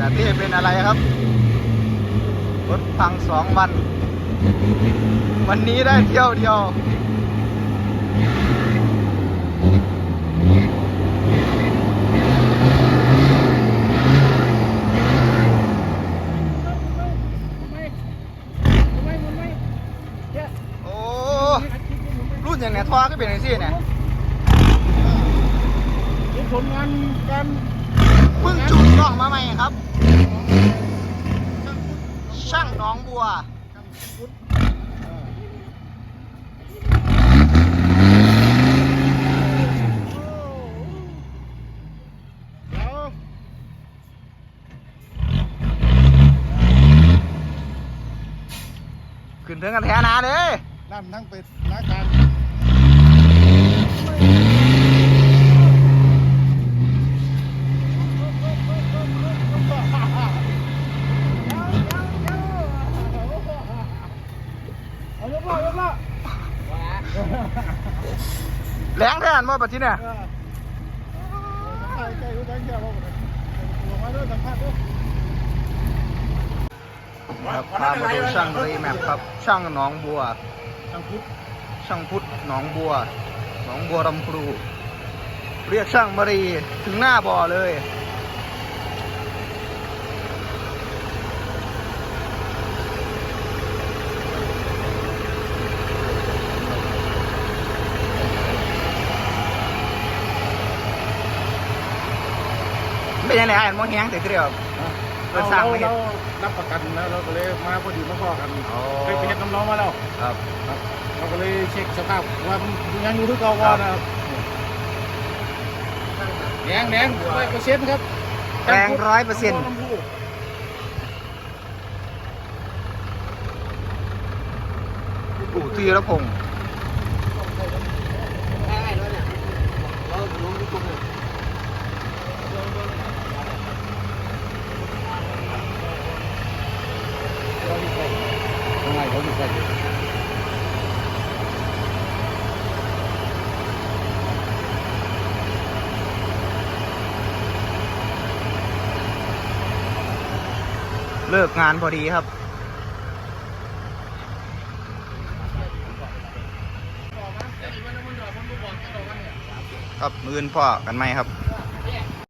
อย่าเต้เป็นอะไรครับ รถพังสองวัน วันนี้ได้เที่ยวเดียวโอ้รุ่นอย่างเนี้ยทอก็เป็นอย่างนี้เนี่ยผลงานการเพิ่งจุดกล้องมาใหม่ครับ ช่างหน้องบัว เดี๋ยว ขึ้นถึงกันแท้นาเลยนั่นทั้งเป็ดนักการเอา ยกล้อยกล้อแรงแท้อันว่าปัจจุเนี่ยเออใช่ใช่รู้จักแค่ว่าลงมาด้วยสัมภาษณ์ด้วยครับพามาดูช่างรีแมปครับ ช่างหนองบัวทางพุทธช่างพุทธหนองบัว หนองบัวลำพูเรียกช่างมารีถึงหน้าบ่อเลย เป็นยังไงอะมองแห้งแต่เดียวเปิดสร้างไม่เห็นเรารับประกันแล้วเราก็เลยมาพอดีมาพอกันอ๋อ เคยไปเห็นน้ำร้อนมาแล้วครับเราก็เลยเช็คสภาพว่ามันยังอยู่ที่เก่าก่อนนะครับแดงแดงร้อยเปอร์เซ็นต์ครับแรงร้อยเปอร์เซ็นต์น้ำพุปู่ธีรพงศ์ ทำไมเขาถึงใส่เลิกงานพอดีครับครับมือนพ่อกันไหมครับ